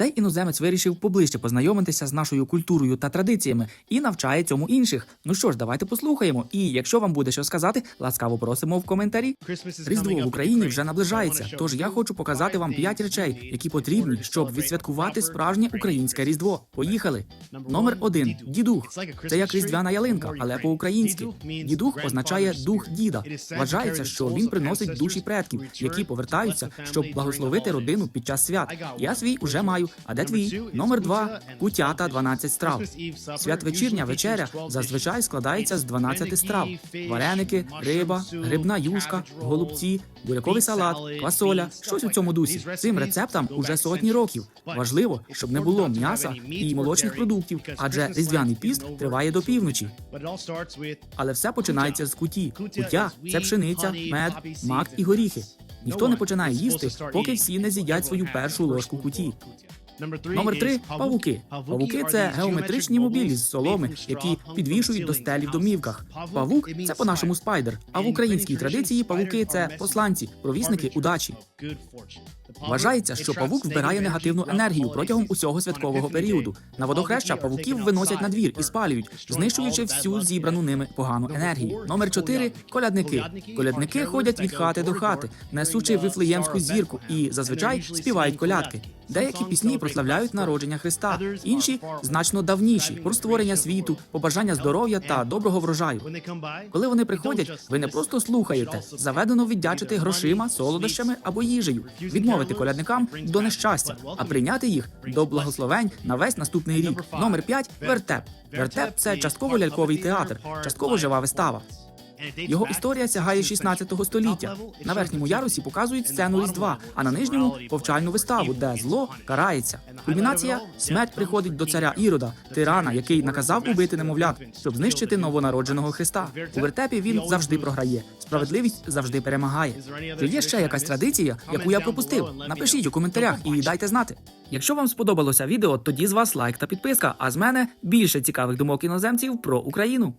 Цей іноземець вирішив поближче познайомитися з нашою культурою та традиціями і навчає цьому інших. Ну що ж, давайте послухаємо. І якщо вам буде що сказати, ласкаво просимо в коментарі. Різдво в Україні вже наближається. Тож я хочу показати вам п'ять речей, які потрібні, щоб відсвяткувати справжнє українське різдво. Поїхали. Номер один дідух. Це як різдвяна ялинка, але по-українськи. Дідух означає дух діда. Вважається, що він приносить душі предків, які повертаються, щоб благословити родину під час свят. Я свій уже маю. А де твій? Номер два кутя та 12 страв. Святвечірня вечеря зазвичай складається з 12 страв: вареники, риба, грибна юшка, голубці, буряковий салат, квасоля. Щось у цьому дусі. Цим рецептам уже сотні років. Важливо, щоб не було м'яса і молочних продуктів, адже різдвяний піст триває до півночі. Але все починається з куті. Кутя це пшениця, мед, мак і горіхи. Ніхто не починає їсти, поки всі не з'їдять свою першу ложку куті. Номер три павуки. Павуки це геометричні мобілі з соломи, які підвішують до стелі в домівках. Павук це по-нашому спайдер. А в українській традиції павуки це посланці, провісники удачі. Вважається, що павук вбирає негативну енергію протягом усього святкового періоду. На водохреща павуків виносять на двір і спалюють, знищуючи всю зібрану ними погану енергію. Номер чотири колядники. Колядники ходять від хати до хати, несучи вифлеємську зірку, і зазвичай співають колядки. Деякі пісні прославляють народження Христа, інші значно давніші про створення світу, побажання здоров'я та доброго врожаю. Коли вони приходять, ви не просто слухаєте, заведено віддячити грошима, солодощами або їжею, відмовити колядникам до нещастя, а прийняти їх до благословень на весь наступний рік. Номер 5 – вертеп. Вертеп це частково ляльковий театр, частково жива вистава. Його історія сягає 16 століття. На верхньому ярусі показують сцену різдва, а на нижньому повчальну виставу, де зло карається. Кульмінація смерть приходить до царя Ірода, тирана, який наказав убити немовлят, щоб знищити новонародженого Христа. У вертепі він завжди програє. Справедливість завжди перемагає. Чи є ще якась традиція, яку я пропустив? Напишіть у коментарях і дайте знати. Якщо вам сподобалося відео, тоді з вас лайк та підписка. А з мене більше цікавих думок іноземців про Україну.